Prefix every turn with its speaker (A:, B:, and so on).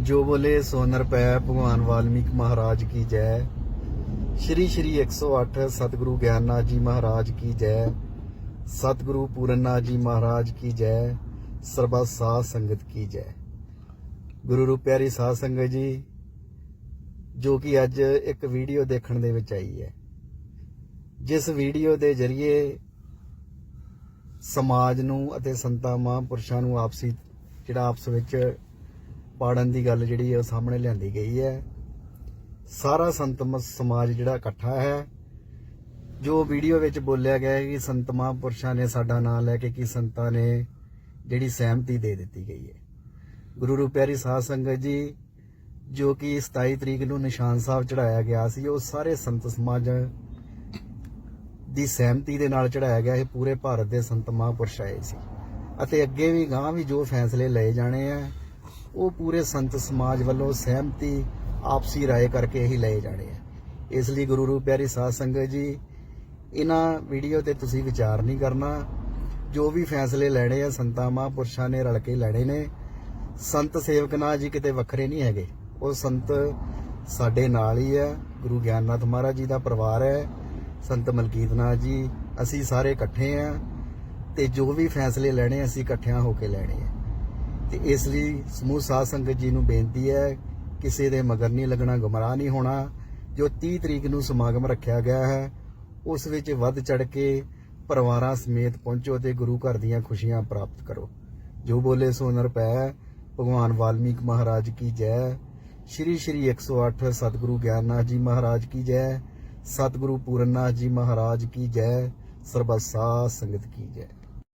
A: ਜੋ ਬੋਲੇ ਸੋ ਨਰ ਪੈ, ਭਗਵਾਨ ਵਾਲਮੀਕ ਮਹਾਰਾਜ ਕੀ ਜੈ। ਸ਼੍ਰੀ ਸ਼੍ਰੀ 108 ਸਤਿਗੁਰੂ ਗਿਆਨਨਾਥ ਜੀ ਮਹਾਰਾਜ ਕੀ ਜੈ। ਸਤਿਗੁਰੂ ਪੂਰਨਨਾਥ ਜੀ ਮਹਾਰਾਜ ਕੀ ਜੈ। ਸਰਬਾ ਸਾਧ ਸੰਗਤ ਕੀ ਜੈ। ਗੁਰੂ ਰੂਪ ਪਿਆਰੀ ਸਾਧ ਸੰਗਤ ਜੀ, ਜੋ ਕਿ ਅੱਜ ਇੱਕ ਵੀਡੀਓ ਦੇਖਣ ਦੇ ਵਿੱਚ ਆਈ ਹੈ। ਜਿਸ ਵੀਡੀਓ ਦੇ ਜ਼ਰੀਏ ਸਮਾਜ ਨੂੰ ਅਤੇ ਸੰਤਾਂ, ਮਹਾਂਪੁਰਸ਼ਾਂ ਨੂੰ ਆਪਸੀ, ਜਿਹੜਾ ਆਪਸ ਵਿੱਚ ਪਾੜਨ ਦੀ ਗੱਲ ਜਿਹੜੀ ਹੈ ਉਹ ਸਾਹਮਣੇ ਲਿਆਂਦੀ ਗਈ ਹੈ। ਸਾਰਾ ਸੰਤ ਸਮਾਜ ਜਿਹੜਾ ਇਕੱਠਾ ਹੈ। ਜੋ ਵੀਡੀਓ ਵਿੱਚ ਬੋਲਿਆ ਗਿਆ ਹੈ ਕਿ ਸੰਤ ਮਹਾਂਪੁਰਸ਼ਾਂ ਨੇ ਸਾਡਾ ਨਾਮ ਲੈ ਕੇ ਕੀ ਸੰਤਾਂ ਨੇ ਜਿਹੜੀ ਸਹਿਮਤੀ ਦੇ ਦਿੱਤੀ ਗਈ ਹੈ। ਗੁਰੂ ਰੂਪ ਪਿਆਰੀ ਸਾਧ ਸੰਗਤ ਜੀ, ਜੋ ਕਿ 27 ਤਰੀਕ ਨੂੰ ਨਿਸ਼ਾਨ ਸਾਹਿਬ ਚੜਾਇਆ ਗਿਆ ਸੀ, ਉਹ ਸਾਰੇ ਸੰਤ ਸਮਾਜ ਦੀ ਸਹਿਮਤੀ ਦੇ ਨਾਲ ਚੜਾਇਆ ਗਿਆ ਇਹ ਪੂਰੇ ਭਾਰਤ ਦੇ ਸੰਤ ਮਹਾਂਪੁਰਸ਼ ਆਏ ਸੀ। ਅਤੇ ਅੱਗੇ ਵੀ ਗਾਂ ਵੀ ਜੋ ਫੈਸਲੇ ਲਏ ਜਾਣੇ ਆ ਉਹ ਪੂਰੇ ਸੰਤ ਸਮਾਜ ਵੱਲੋਂ ਸਹਿਮਤੀ ਆਪਸੀ ਰਾਏ ਕਰਕੇ ਹੀ ਲਏ ਜਾਣੇ ਆ। ਇਸ ਲਈ ਗੁਰੂ ਰੂਪ ਪਿਆਰੀ ਸਾਧ ਸੰਗਤ ਜੀ, ਇਹਨਾਂ ਵੀਡੀਓ ਤੇ ਤੁਸੀਂ ਵਿਚਾਰ ਨਹੀਂ ਕਰਨਾ। ਜੋ ਵੀ ਫੈਸਲੇ ਲੈਣੇ ਆ, ਸੰਤਾਂ, ਮਹਾਂਪੁਰਸ਼ਾਂ ਨੇ ਰਲ ਕੇ ਲੈਣੇ ਨੇ। ਸੰਤ ਸੇਵਕ ਨਾਲ ਜੀ ਕਿਤੇ ਵੱਖਰੇ ਨਹੀਂ ਹੈਗੇ। ਉਹ ਸੰਤ ਸਾਡੇ ਨਾਲ ਹੀ ਹੈ ਗੁਰੂ ਗਿਆਨਨਾਥ ਮਹਾਰਾਜ ਜੀ ਦਾ ਪਰਿਵਾਰ ਹੈ। ਸੰਤ ਮਲਕੀਤ ਨਾਥ ਜੀ, ਅਸੀਂ ਸਾਰੇ ਇਕੱਠੇ ਆ। ਤੇ ਜੋ ਵੀ ਫੈਸਲੇ ਲੈਣੇ, ਅਸੀਂ ਇਕੱਠਿਆਂ ਹੋ ਕੇ ਲੈਣੇ ਆ। ਤੇ ਇਸ ਲਈ ਸਮੂਹ ਸਾਧ ਸੰਗਤ ਜੀ ਨੂੰ ਬੇਨਤੀ ਹੈ, ਕਿਸੇ ਦੇ ਮਗਰ ਨਹੀਂ ਲੱਗਣਾ, ਗੁੰਮਰਾਹ ਨਹੀਂ ਹੋਣਾ। ਜੋ 30 ਤਰੀਕ ਨੂੰ ਸਮਾਗਮ ਰੱਖਿਆ ਗਿਆ ਹੈ, ਉਸ ਵਿੱਚ ਵੱਧ ਚੜ ਕੇ ਪਰਿਵਾਰਾਂ ਸਮੇਤ ਪਹੁੰਚੋ ਤੇ ਗੁਰੂ ਘਰ ਦੀਆਂ ਖੁਸ਼ੀਆਂ ਪ੍ਰਾਪਤ ਕਰੋ। ਜੋ ਬੋਲੇ ਸੋ ਨਿਰਪੈ ਭਗਵਾਨ ਵਾਲਮੀਕ ਮਹਾਰਾਜ ਕੀ ਜੈ। ਸ਼੍ਰੀ ਸ਼੍ਰੀ 108 ਸਤਿਗੁਰੂ ਗਿਆਨਨਾਥ ਜੀ ਮਹਾਰਾਜ ਕੀ ਜੈ, ਸਤਿਗੁਰੂ ਪੂਰਨਨਾਥ ਜੀ ਮਹਾਰਾਜ ਕੀ ਜੈ, ਸਰਬੱਤ ਸਾਧ ਸੰਗਤ ਕੀ ਜੈ।